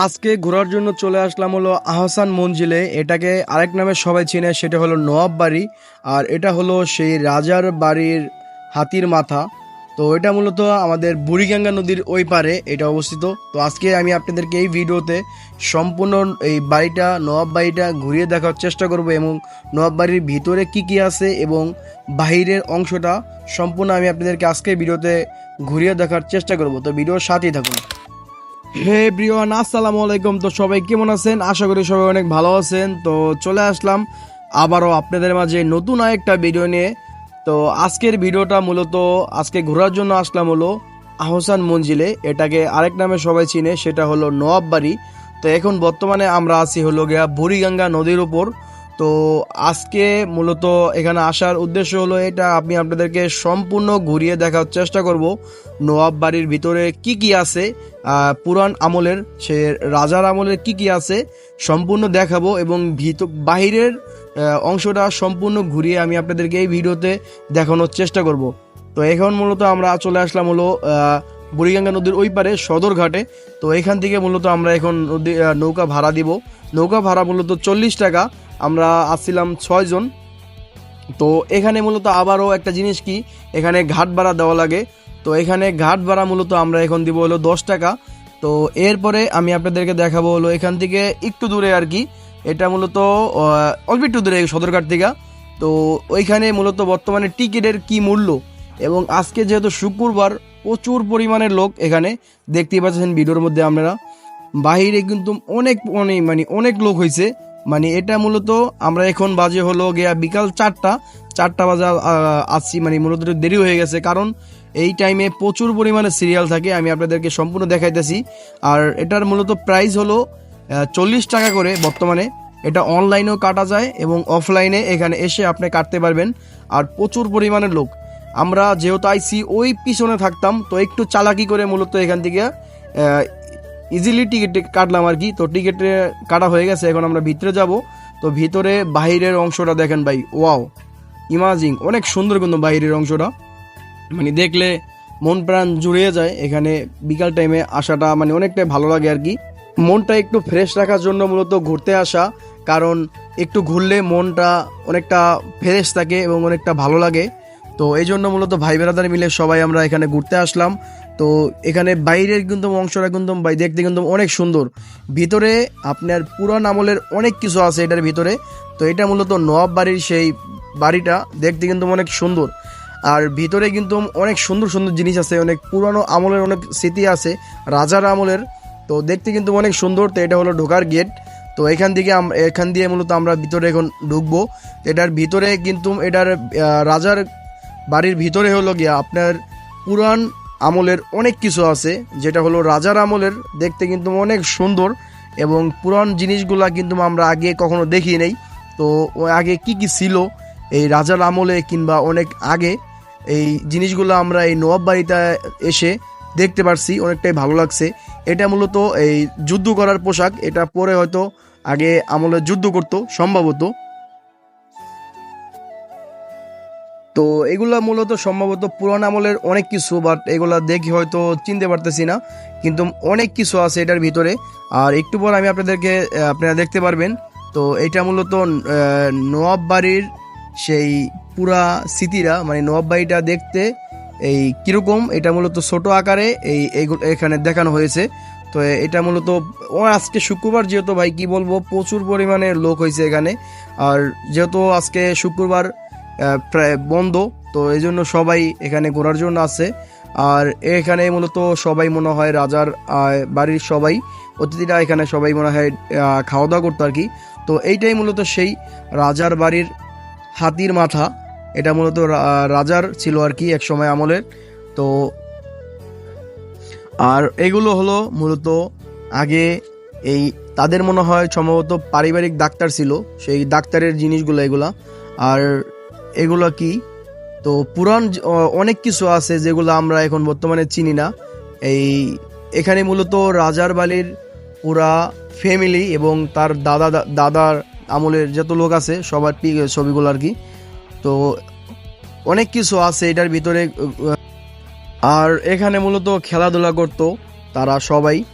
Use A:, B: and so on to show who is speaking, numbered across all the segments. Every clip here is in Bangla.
A: আজকে ঘোরার জন্য চলে আসলাম হলো আহসান মঞ্জিলে। এটাকে আরেক নামে সবাই চেনে, সেটা হলো নবাব বাড়ি। আর এটা হলো সেই রাজার বাড়ির হাতির মাথা। তো এটা মূলত আমাদের বুড়িগঙ্গা নদীর ওই পারে এটা অবস্থিত। তো আজকে আমি আপনাদেরকে এই ভিডিওতে সম্পূর্ণ এই বাড়িটা নবাব বাড়িটা ঘুরিয়ে দেখার চেষ্টা করব এবং নবাব বাড়ির ভিতরে কি কি আছে এবং বাহিরের অংশটা সম্পূর্ণ আমি আপনাদেরকে আজকে ভিডিওতে ঘুরিয়ে দেখার চেষ্টা করব। তো ভিডিওর সাথেই থাকুন। হে ব্রিওয়ান আসসালামু আলাইকুম। তো সবাই কেমন আছেন? আশা করি সবাই অনেক ভালো আছেন। তো চলে আসলাম আবারও আপনাদের মাঝে নতুন আরেকটা ভিডিও নিয়ে। তো আজকের ভিডিওটা মূলত আজকে ঘোরার জন্য আসলাম হলো আহসান মঞ্জিলে। এটাকে আরেক নামে সবাই চিনে, সেটা হলো নবাব বাড়ি তো এখন বর্তমানে আমরা আছি হলো গিয়া বুড়িগঙ্গা নদীর উপর। তো আজকে মূলত এখানে আসার উদ্দেশ্য হলো এটা। আমি আপনাদেরকে সম্পূর্ণ ঘুরিয়ে দেখার চেষ্টা করব। নবাব বাড়ির ভিতরে কি কি আছে পুরান আমলের, সে রাজার আমলের কি কি আছে সম্পূর্ণ দেখাবো এবং ভিত, বাহিরের অংশটা সম্পূর্ণ ঘুরিয়ে আমি আপনাদেরকে এই ভিডিওতে দেখানোর চেষ্টা করব। তো এখন মূলত আমরা চলে আসলাম হলো বুড়িগঙ্গা নদীর ওই পারে সদর ঘাটে। তো এখান থেকে মূলত আমরা এখন নৌকা ভাড়া দিব। নৌকা ভাড়া মূলত চল্লিশ টাকা। আমরা আসছিলাম ছয়জন তো এখানে মূলত আবারও একটা জিনিস কি, এখানে ঘাট ভাড়া দেওয়া লাগে। তো এখানে ঘাট ভাড়া মূলত আমরা এখন দিব হলো দশ টাকা। তো এরপরে আমি আপনাদেরকে দেখাবো হলো এখান থেকে একটু দূরে আর কি। এটা মূলত অল্প একটু দূরে, সদরঘাট থেকে। তো ওইখানে মূলত বর্তমানে টিকিটের কি মূল্য? এবং আজকে যেহেতু শুক্রবার, প্রচুর পরিমাণের লোক এখানে দেখতেই পাচ্ছেন ভিডিওর মধ্যে আপনারা। বাহিরে কিন্তু অনেক অনেক মানে অনেক লোক হয়েছে মানে এটা মূলত আমরা এখন বাজে হলো গিয়া বিকাল চারটা চারটা বাজে আসছি মানে মূলত দেরি হয়ে গেছে, কারণ এই টাইমে প্রচুর পরিমাণে সিরিয়াল থাকে, আমি আপনাদেরকে সম্পূর্ণ দেখাইতেছি। আর এটার মূলত প্রাইস হলো চল্লিশ টাকা করে বর্তমানে। এটা অনলাইনেও কাটা যায় এবং অফলাইনে এখানে এসে আপনি কাটতে পারবেন, আর প্রচুর পরিমাণে লোক। আমরা যেহেতু আইসি, ওই পিছনে থাকতাম, তো একটু চালাকি করে মূলত এখান থেকে ইজিলি টিকিট কাটলাম আর কি। তো টিকিট কাটা হয়ে গেছে, এখন আমরা ভিতরে যাব। তো ভিতরে বাহিরের অংশটা দেখেন ভাই, ওয়াও ইমাজিং অনেক সুন্দর কিন্তু বাহিরের অংশটা। মানে দেখলে মন প্রাণ জুড়িয়ে যায়, এখানে বিকাল টাইমে আসাটা মানে অনেকটাই ভালো লাগে আর কি। মনটা একটু ফ্রেশ রাখার জন্য মূলত ঘুরতে আসা, কারণ একটু ঘুরলে মনটা অনেকটা ফ্রেশ থাকে এবং অনেকটা ভালো লাগে। তো এই জন্য মূলত ভাই বেড়াদার মিলে সবাই আমরা এখানে ঘুরতে আসলাম। তো এখানে বাইরের কিন্তু অংশটা কিন্তু দেখতে কিন্তু অনেক সুন্দর। ভিতরে আপনার পুরান আমলের অনেক কিছু আছে এটার ভিতরে। তো এটা মূলত নবাব বাড়ির সেই বাড়িটা, দেখতে কিন্তু অনেক সুন্দর। আর ভিতরে কিন্তু অনেক সুন্দর সুন্দর জিনিস আছে, অনেক পুরানো আমলের অনেক স্মৃতি আছে, রাজার আমলের। তো দেখতে কিন্তু অনেক সুন্দর, তো এটা হলো ঢোকার গেট। তো এখান থেকে এখান দিয়ে মূলত আমরা ভিতরে এখন ঢুকবো। এটার ভিতরে কিন্তু এটার রাজার বাড়ির ভিতরে হলো গিয়া আপনার পুরান আমলের অনেক কিছু আছে, যেটা হলো রাজার আমলের দেখতে কিন্তু অনেক সুন্দর এবং পুরান জিনিসগুলা কিন্তু আমরা আগে কখনো দেখি নাই। তো আগে কি কি ছিল এই রাজার আমলে কিংবা অনেক আগে, এই জিনিসগুলো আমরা এই নবাব বাড়িতে এসে দেখতে পারছি, অনেকটাই ভালো লাগছে। এটা মূলত এই যুদ্ধ করার পোশাক, এটা পরে হয়তো আগে আমলে যুদ্ধ করতো, সম্ভবত। তো এগুলা মূলত সম্ভবত পুরান আমলের অনেক কিছু বাট এগুলা দেখি হয়তো চিনতে পারতেছি না। কিন্তু অনেক কিছু আছে এটার ভিতরে। আর একটু পর আমি আপনাদেরকে আপনারা দেখতে পারবেন। তো এটা মূলত নবাব বাড়ির সেই পুরা স্মৃতিরা মানে নবাব বাড়িটা দেখতে এই কীরকম, এটা মূলত ছোট আকারে এই এখানে দেখানো হয়েছে। তো এটা মূলত, ও আজকে শুক্রবার যেহেতু ভাই, কি বলব, প্রচুর পরিমাণে লোক হয়েছে এখানে। আর যেহেতু আজকে শুক্রবার প্রায় বন্ধ। তো এই জন্য সবাই এখানে ঘোরার জন্য আছে। আর এখানে মূলত সবাই মনে হয় রাজার বাড়ির সবাই, অতিথিরা এখানে সবাই মনে হয় খাওয়া দাওয়া করতো আর কি। তো এইটাই মূলত সেই রাজার বাড়ির হাতির মাথা। এটা মূলত রাজার ছিল আর কি এক সময় আমলের। তো আর এগুলো হলো মূলত আগে এই তাদের মনে হয় সম্ভবত পারিবারিক ডাক্তার ছিল। সেই ডাক্তারের জিনিসগুলো এগুলা। আর এগুলো কি? তো অ- অনেক কিছু আছে যেগুলো আমরা এখন বর্তমানে চিনি না। এই, এখানে মূলত রাজার বালির পুরা ফ্যামিলি এবং তার দাদা দাদার আমলের যত লোক আছে, সবার ছবিগুলো আর কি। তো অনেক কিছু আছে এটার ভিতরে আর এখানে মূলত খেলাধুলা করতো তারা সবাই।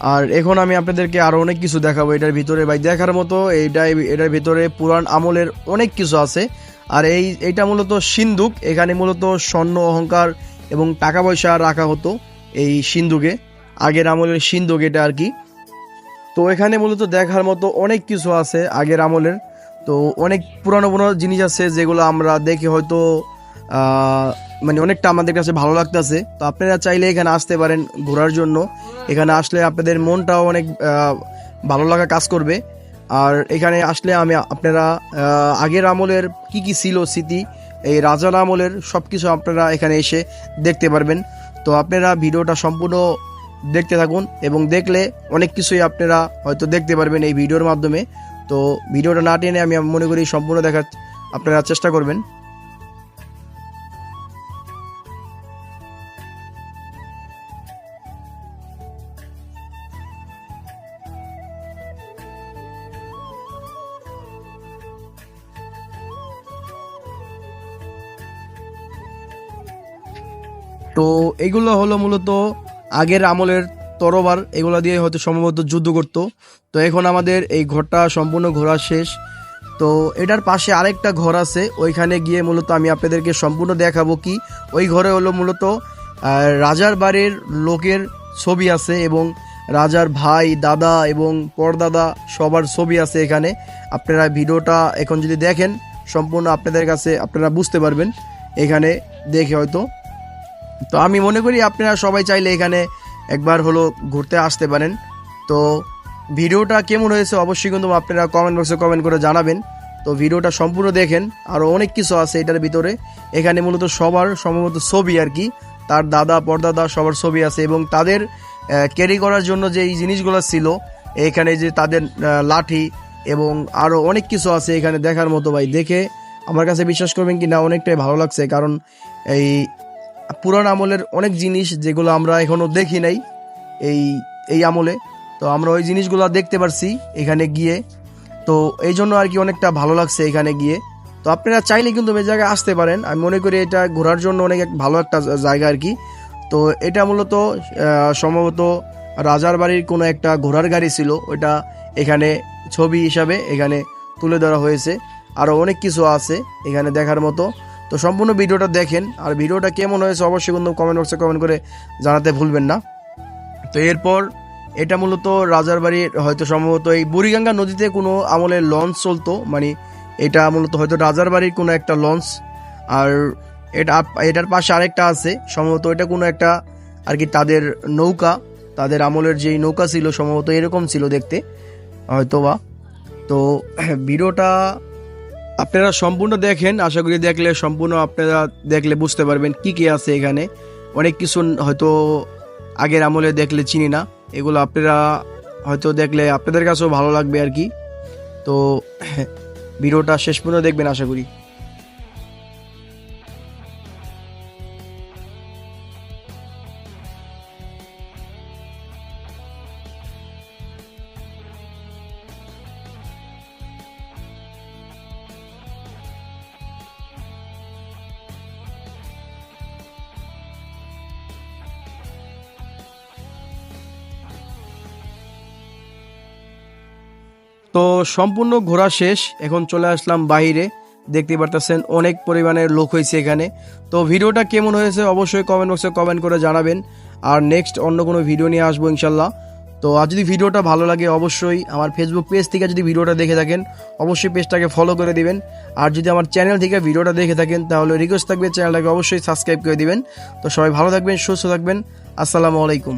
A: আর এখন আমি আপনাদেরকে আরও অনেক কিছু দেখাবো এটার ভিতরে। ভাই, দেখার মতো এইটা এটার ভিতরে পুরান আমলের অনেক কিছু আছে। আর এই এটা মূলত সিন্দুক এখানে মূলত স্বর্ণ, অহংকার এবং টাকা পয়সা রাখা হতো এই সিন্দুকে আগের আমলের সিন্দুক এটা আর কি। তো এখানে মূলত দেখার মতো অনেক কিছু আছে আগের আমলের। তো অনেক পুরানো পুরানো জিনিস আছে যেগুলো আমরা দেখে হয়তো মানে অনেকটা আমাদের কাছে ভালো লাগতেছে। তো আপনারা চাইলে এখানে আসতে পারেন ঘোরার জন্য। এখানে আসলে আপনাদের মনটাও অনেক ভালো লাগা কাজ করবে। আর এখানে আসলে আমি আপনারা আগের আমলের কি কি ছিল স্মৃতি, এই রাজার আমলের সব কিছু আপনারা এখানে এসে দেখতে পারবেন। তো আপনারা ভিডিওটা সম্পূর্ণ দেখতে থাকুন এবং দেখলে অনেক কিছুই আপনারা হয়তো দেখতে পারবেন এই ভিডিওর মাধ্যমে। তো ভিডিওটা না টেনে আমি মনে করি সম্পূর্ণ দেখার আপনারা চেষ্টা করবেন। তো এগুলো হলো মূলত আগের আমলের তরবার এগুলো দিয়ে হয়তো সম্ভবত যুদ্ধ করতো। তো এখন আমাদের এই ঘরটা সম্পূর্ণ ঘোরা শেষ। তো এটার পাশে আরেকটা ঘর আছে, ওইখানে গিয়ে মূলত আমি আপনাদেরকে সম্পূর্ণ দেখাবো কি। ওই ঘরে হলো মূলত রাজার বাড়ির লোকের ছবি আছে এবং রাজার ভাই, দাদা এবং পরদাদা সবার ছবি আছে এখানে। আপনারা ভিডিওটা এখন যদি দেখেন, সম্পূর্ণ আপনাদের কাছে আপনারা বুঝতে পারবেন। এখানে দেখে হয়তো তো আমি মনে করি আপনারা সবাই চাইলে এখানে একবার হলো ঘুরতে আসতে পারেন। তো ভিডিওটা কেমন হয়েছে অবশ্যই কিন্তু আপনারা কমেন্ট বক্সে কমেন্ট করে জানাবেন। তো ভিডিওটা সম্পূর্ণ দেখেন আরও অনেক কিছু আছে এটার ভিতরে। এখানে মূলত সবার সম্ভবত ছবি আর কি, তার দাদা, পরদাদা সবার ছবি আছে এবং তাদের ক্যারি করার জন্য যে এই জিনিসগুলো ছিল, এখানে যে তাদের লাঠি এবং আরও অনেক কিছু আছে এখানে দেখার মতো ভাই। দেখে আমার কাছে বিশ্বাস করবেন কি না অনেকটাই ভালো লাগছে, কারণ এই পুরান আমলের অনেক জিনিস যেগুলো আমরা এখনও দেখি নাই এই এই আমলে। তো আমরা ওই জিনিসগুলো দেখতে পারছি এখানে গিয়ে। তো এই জন্য আর কি অনেকটা ভালো লাগছে এখানে গিয়ে। তো আপনারা চাইলে কিন্তু এই জায়গায় আসতে পারেন। আমি মনে করি এটা ঘোরার জন্য অনেক ভালো একটা জায়গা আর কি। তো এটা মূলত সম্ভবত রাজার বাড়ির কোনো একটা ঘোড়ার গাড়ি ছিল। ওইটা এখানে ছবি হিসাবে এখানে তুলে ধরা হয়েছে। আরও অনেক কিছু আছে এখানে দেখার মতো। তো সম্পূর্ণ ভিডিওটা দেখেন, আর ভিডিওটা কেমন হয়েছে অবশ্যই কিন্তু কমেন্ট বক্সে কমেন্ট করে জানাতে ভুলবেন না। তো এরপর এটা মূলত রাজার বাড়ির হয়তো সম্ভবত এই বুড়িগঙ্গা নদীতে কোনো আমলের লঞ্চ চলতো মানে এটা মূলত হয়তো রাজার বাড়ির কোনো একটা লঞ্চ আর এটা এটার পাশে আরেকটা আছে, সম্ভবত এটা কোনো একটা আর কি তাদের নৌকা, তাদের আমলের যেই নৌকা ছিল সম্ভবত এরকম ছিল দেখতে হয়তো বা তো ভিডিওটা আপনারা সম্পূর্ণ দেখেন, আশা করি দেখলে সম্পূর্ণ আপনারা দেখলে বুঝতে পারবেন কি কি আছে এখানে। অনেক কিছু হয়তো আগের আমলে দেখলে চিনি না, এগুলো আপনারা হয়তো দেখলে আপনাদের কাছেও ভালো লাগবে আর কি। তো, ভিডিওটা শেষ পর্যন্ত দেখবেন, আশা করি। তো সম্পূর্ণ ঘোরা শেষ, এখন চলে আসলাম বাইরে দেখতে পারতেছেন অনেক পরিমাণের লোক হয়েছে এখানে। তো ভিডিওটা কেমন হয়েছে অবশ্যই কমেন্ট বক্সে কমেন্ট করে জানাবেন। আর নেক্সট অন্য কোনো ভিডিও নিয়ে আসব ইনশাল্লাহ। তো আর যদি ভিডিওটা ভালো লাগে অবশ্যই আমার ফেসবুক পেজ থেকে যদি ভিডিওটা দেখে থাকেন, অবশ্যই পেজটাকে ফলো করে দিবেন। আর যদি আমার চ্যানেল থেকে ভিডিওটা দেখে থাকেন, তাহলে রিকোয়েস্ট থাকবে চ্যানেলটাকে অবশ্যই সাবস্ক্রাইব করে দিবেন। তো সবাই ভালো থাকবেন, সুস্থ থাকবেন। আসসালামু আলাইকুম।